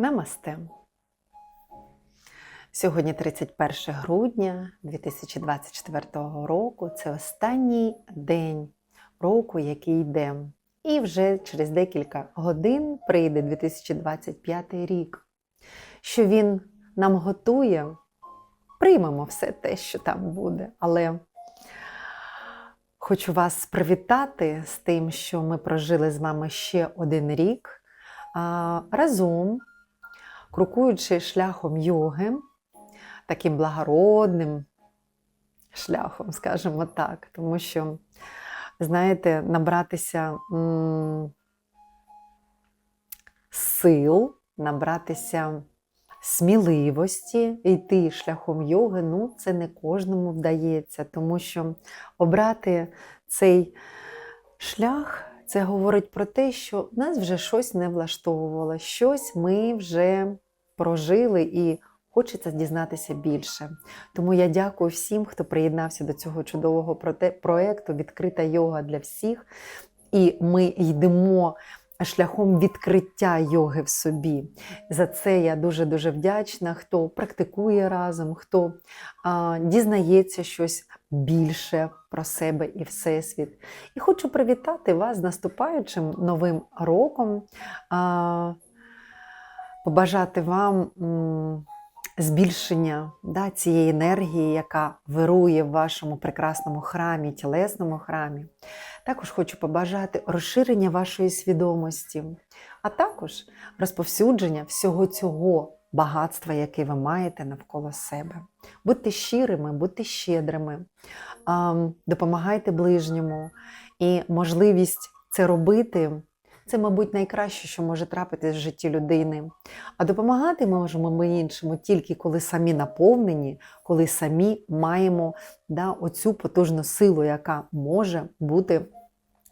Намасте. Сьогодні 31 грудня 2024 року. Це останній день року, який йде. І вже через декілька годин прийде 2025 рік. Що він нам готує, приймемо все те, що там буде. Але хочу вас привітати з тим, що ми прожили з вами ще один рік разом, крокуючи шляхом йоги, таким благородним шляхом, скажімо так. Тому що, знаєте, набратися м, сил, набратися сміливості, йти шляхом йоги, ну це не кожному вдається, тому що обрати цей шлях. Це говорить про те, що нас вже щось не влаштовувало, щось ми вже прожили і хочеться дізнатися більше. Тому я дякую всім, хто приєднався до цього чудового проєкту Відкрита йога для всіх. І ми йдемо шляхом відкриття йоги в собі. За це я дуже-дуже вдячна, хто практикує разом, хто а, дізнається щось більше про себе і Всесвіт. І хочу привітати вас з наступаючим новим роком, а, побажати вам збільшення да, цієї енергії, яка вирує в вашому прекрасному храмі, тілесному храмі. Також хочу побажати розширення вашої свідомості, а також розповсюдження всього цього багатства, яке ви маєте навколо себе. Будьте щирими, будьте щедрими, допомагайте ближньому. І можливість це робити це, мабуть, найкраще, що може трапитись в житті людини. А допомагати можемо ми іншому тільки коли самі наповнені, коли самі маємо да, оцю потужну силу, яка може бути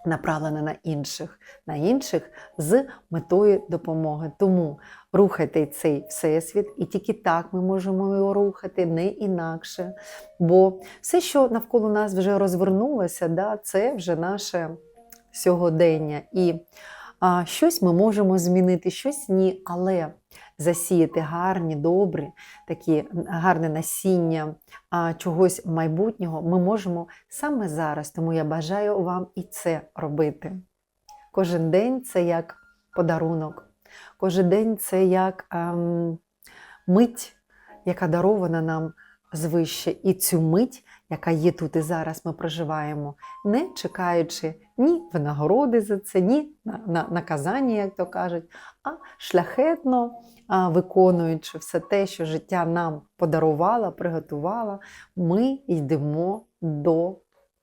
направлена на інших, на інших з метою допомоги. Тому рухайте цей всесвіт, і тільки так ми можемо його рухати, не інакше. Бо все, що навколо нас вже розвернулося, да, це вже наше сьогодення. І щось ми можемо змінити, щось ні, але засіяти гарні, добрі, такі гарне насіння чогось майбутнього ми можемо саме зараз. Тому я бажаю вам і це робити. Кожен день це як подарунок, кожен день це як ем, мить, яка дарована нам звище. І цю мить, яка є тут і зараз, ми проживаємо, не чекаючи ні винагороди за це, ні на, на, наказання, як то кажуть, а шляхетно виконуючи все те, що життя нам подарувало, приготувало, ми йдемо до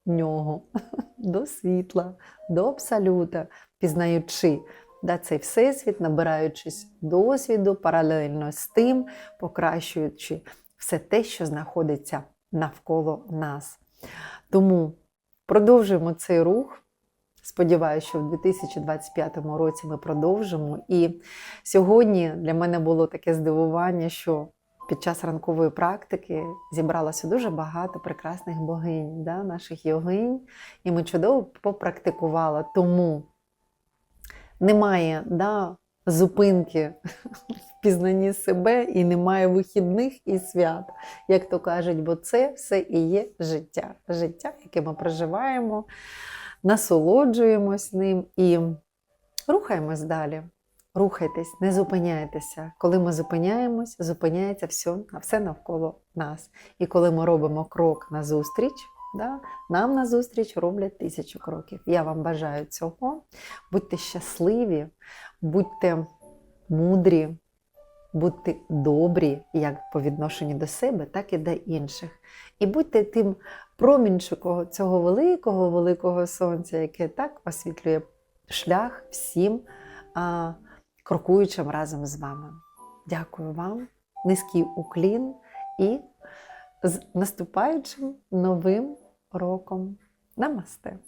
нього, до світла, до абсолюта, пізнаючи да, цей всесвіт, набираючись досвіду паралельно з тим, покращуючи все те, що знаходиться навколо нас. Тому продовжуємо цей рух. Сподіваюся, що в 2025 році ми продовжимо. І сьогодні для мене було таке здивування, що під час ранкової практики зібралося дуже багато прекрасних богинь, да, наших йогинь, і ми чудово попрактикували. Тому немає да, зупинки в пізнанні себе і немає вихідних і свят, як то кажуть, бо це все і є життя. Життя, яке ми проживаємо, насолоджуємось ним і рухаємось далі. Рухайтесь, не зупиняйтеся. Коли ми зупиняємось, зупиняється все, все навколо нас. І коли ми робимо крок назустріч, да, нам назустріч роблять тисячу кроків. Я вам бажаю цього. Будьте щасливі, будьте мудрі, будьте добрі як по відношенню до себе, так і до інших. І будьте тим промінчиком цього великого, великого сонця, яке так освітлює шлях всім а, крокуючим разом з вами. Дякую вам, низький уклін і з наступаючим новим роком. Намасте!